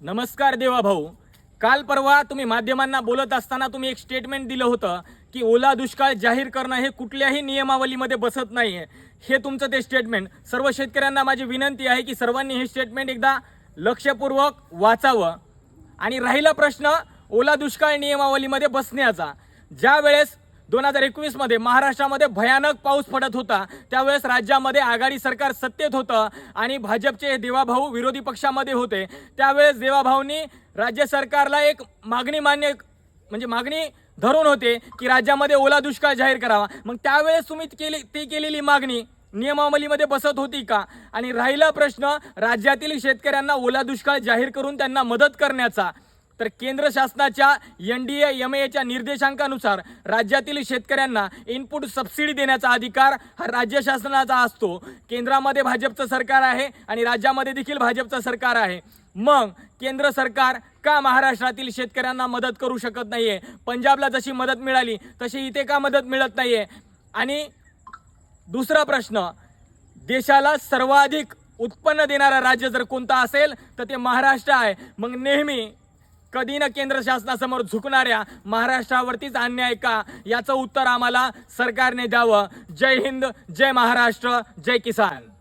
नमस्कार देवा भाऊ. काल परवा तुम्ही माध्यमांना बोलत असताना तुम्ही एक स्टेटमेंट दिलं होतं की ओला दुष्काळ जाहीर करणं हे कुठल्याही नियमावलीमध्ये बसत नाही आहे हे तुमचं ते स्टेटमेंट सर्व शेतकऱ्यांना माझी विनंती आहे की सर्वांनी हे स्टेटमेंट एकदा लक्षपूर्वक वाचावं आणि राहिला प्रश्न ओला दुष्काळ नियमावलीमध्ये बसण्याचा. ज्या वेळेस दोन हजार एकवीसमध्ये महाराष्ट्रामध्ये भयानक पाऊस पडत होता. त्यावेळेस राज्यामध्ये आघाडी सरकार सत्तेत होतं आणि भाजपचे देवाभाऊ विरोधी पक्षामध्ये होते. त्यावेळेस देवाभाऊंनी राज्य सरकारला एक मागणी मान्य म्हणजे मागणी धरून होते की राज्यामध्ये ओला दुष्काळ जाहीर करावा. मग त्यावेळेस तुम्ही केली ती केलेली मागणी नियमावलीमध्ये बसत होती का? आणि राहिला प्रश्न राज्यातील शेतकऱ्यांना ओला दुष्काळ जाहीर करून त्यांना मदत करण्याचा. तर केंद्र शासनाच्या एन डी एम एच्या निर्देशांकानुसार राज्यातील शेतकऱ्यांना इनपुट सबसिडी देण्याचा अधिकार हा राज्य शासनाचा असतो. केंद्रामध्ये भाजपचं सरकार आहे आणि राज्यामध्ये देखील भाजपचं सरकार आहे. मग केंद्र सरकार का महाराष्ट्रातील शेतकऱ्यांना मदत करू शकत नाही आहे पंजाबला जशी मदत मिळाली तशी इथे का मदत मिळत नाही आहे आणि दुसरा प्रश्न देशाला सर्वाधिक उत्पन्न देणारा राज्य जर कोणता असेल तर ते महाराष्ट्र आहे. मग नेहमी कधी ना केंद्र शासनासमोर झुकणाऱ्या महाराष्ट्रावरतीच अन्याय का? याचं उत्तर आम्हाला सरकारने द्यावं. जय हिंद जय महाराष्ट्र जय किसान.